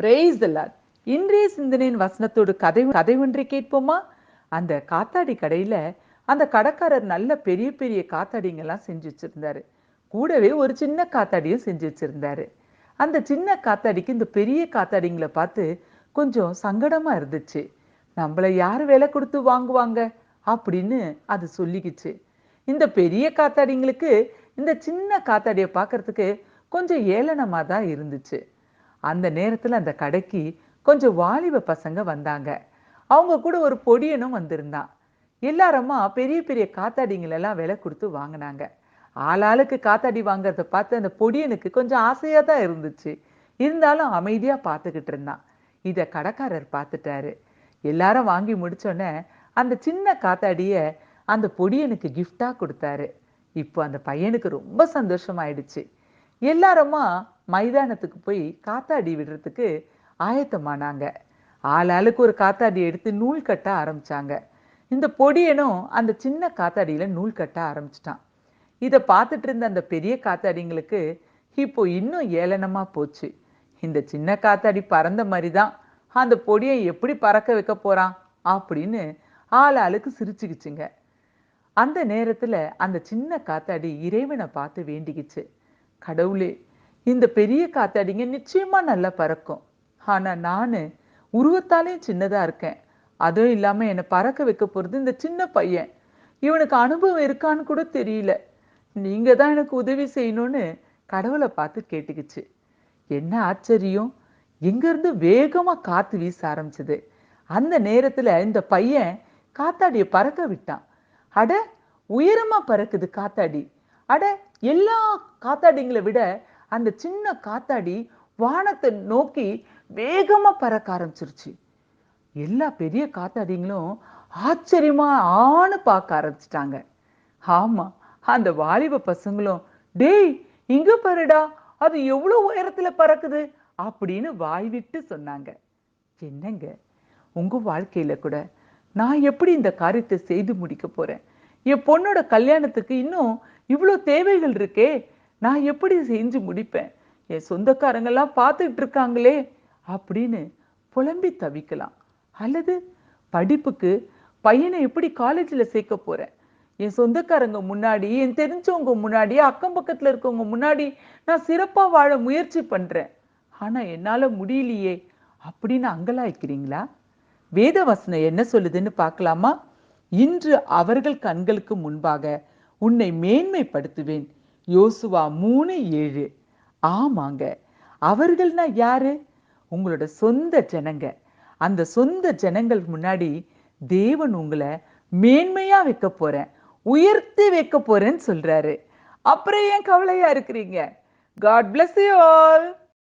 Brace இன்றைய சிந்தனையின் வசனத்தோடு கதை கதை ஒன்றை கேட்போமா? அந்த காத்தாடி கடையில் அந்த கடைக்காரர் நல்ல பெரிய பெரிய காத்தாடிங்கெல்லாம் செஞ்சு வச்சிருந்தாரு. கூடவே ஒரு சின்ன காத்தாடியும் செஞ்சு வச்சுருந்தாரு. அந்த சின்ன காத்தாடிக்கு இந்த பெரிய காத்தாடிங்களை பார்த்து கொஞ்சம் சங்கடமாக இருந்துச்சு. நம்மள யார் விலை கொடுத்து வாங்குவாங்க? அப்படின்னு அது சொல்லிக்கிச்சு. இந்த பெரிய காத்தாடிங்களுக்கு இந்த சின்ன காத்தாடியை பார்க்கறதுக்கு கொஞ்சம் ஏளனமாக தான் இருந்துச்சு. அந்த நேரத்தில் அந்த கடைக்கு கொஞ்சம் வாலிப பசங்க வந்தாங்க. அவங்க கூட ஒரு பொடியனும் வந்திருந்தான். எல்லாரம்மா பெரிய பெரிய காத்தாடிங்களெல்லாம் விலை கொடுத்து வாங்கினாங்க. ஆளாளுக்கு காத்தாடி வாங்கிறத பார்த்து அந்த பொடியனுக்கு கொஞ்சம் ஆசையாக தான் இருந்துச்சு. இருந்தாலும் அமைதியாக பார்த்துக்கிட்டு இருந்தான். இதை கடைக்காரர் பார்த்துட்டாரு. எல்லாரும் வாங்கி முடித்தோடனே அந்த சின்ன காத்தாடியை அந்த பொடியனுக்கு கிஃப்டாக கொடுத்தாரு. இப்போ அந்த பையனுக்கு ரொம்ப சந்தோஷமாயிடுச்சு. எல்லாருமா மைதானத்துக்கு போய் காத்தாடி விடுறதுக்கு ஆயத்தமானாங்க. ஆளாளுக்கு ஒரு காத்தாடி எடுத்து நூல் கட்ட ஆரம்பிச்சாங்க. இந்த பொடியனும் அந்த சின்ன காத்தாடியில நூல் கட்ட ஆரம்பிச்சிட்டான். இதை பார்த்துட்டு இருந்த அந்த பெரிய காத்தாடிங்களுக்கு இப்போ இன்னும் ஏளனமா போச்சு. இந்த சின்ன காத்தாடி பறந்த மாதிரி தான் அந்த பொடியை எப்படி பறக்க வைக்க போறான் அப்படின்னு ஆள் ஆளுக்கு சிரிச்சுக்கிச்சுங்க. அந்த நேரத்துல அந்த சின்ன காத்தாடி இறைவனை பார்த்து வேண்டிக்கிச்சு. கடவுளே இந்த பெரிய காத்தாடிங்க நிச்சயமா நல்லா பறக்கும். ஆனா நானு உருவத்தாலேயும் சின்னதா இருக்கேன். அதுவும் இல்லாம என்னை பறக்க வைக்க போறது இந்த சின்ன பையன். இவனுக்கு அனுபவம் இருக்கான்னு கூட தெரியல. நீங்க தான் எனக்கு உதவி செய்யணும்னு கடவுளை பார்த்து கேட்டுக்கிச்சு. என்ன ஆச்சரியம்? எங்கிருந்து வேகமா காத்து வீச ஆரம்பிச்சது. அந்த நேரத்துல இந்த பையன் காத்தாடிய பறக்க விட்டான். அட உயரமா பறக்குது காத்தாடி. அட எல்லா காத்தாடிங்களை விட அந்த சின்ன காத்தாடி வானத்தை நோக்கி வேகமா பறக்க ஆரம்பிச்சிருச்சு. எல்லா பெரிய காத்தாடிங்களும் ஆச்சரியமா ஆன்னு பார்க்க ஆரம்பிச்சிட்டாங்க. ஆமா அந்த வாலிப பசங்களும் டேய் இங்க பாருடா அது எவ்வளவு உயரத்துல பறக்குது? அப்படின்னு வாய் விட்டு சொன்னாங்க. என்னங்க உங்க வாழ்க்கையில கூட நான் எப்படி இந்த காரியத்தை செய்து முடிக்க போறேன்? என் பொண்ணோட கல்யாணத்துக்கு இன்னும் இவ்வளோ தேவைகள் இருக்கே நான் எப்படி செஞ்சு முடிப்பேன்? என் சொந்தக்காரங்கெல்லாம் பார்த்துட்டு இருக்காங்களே அப்படின்னு புலம்பி தவிக்கலாம். அல்லது படிப்புக்கு பையனை எப்படி காலேஜில் சேர்க்க போறேன்? என் சொந்தக்காரங்க முன்னாடி என் தெரிஞ்சவங்க முன்னாடி அக்கம் பக்கத்துல இருக்கவங்க முன்னாடி நான் சிறப்பா வாழ முயற்சி பண்றேன். ஆனா என்னால முடியலையே அப்படின்னு அங்கலாய்க்கிறீங்களா? வேத வசனம் என்ன சொல்லுதுன்னு பார்க்கலாமா? இன்று அவர்கள் கண்களுக்கு முன்பாக உன்னை மேன்மைப்படுத்துவேன். யோசுவா மூணு ஏழு. ஆமாங்க. அவர்கள்னா யாரு? உங்களோட சொந்த ஜனங்க. அந்த சொந்த ஜனங்கள் முன்னாடி தேவன் உங்களை மேன்மையா வைக்க போறேன் உயர்த்தி வைக்க போறேன்னு சொல்றாரு. அப்புறம் ஏன் கவலையா இருக்கிறீங்க? God bless you all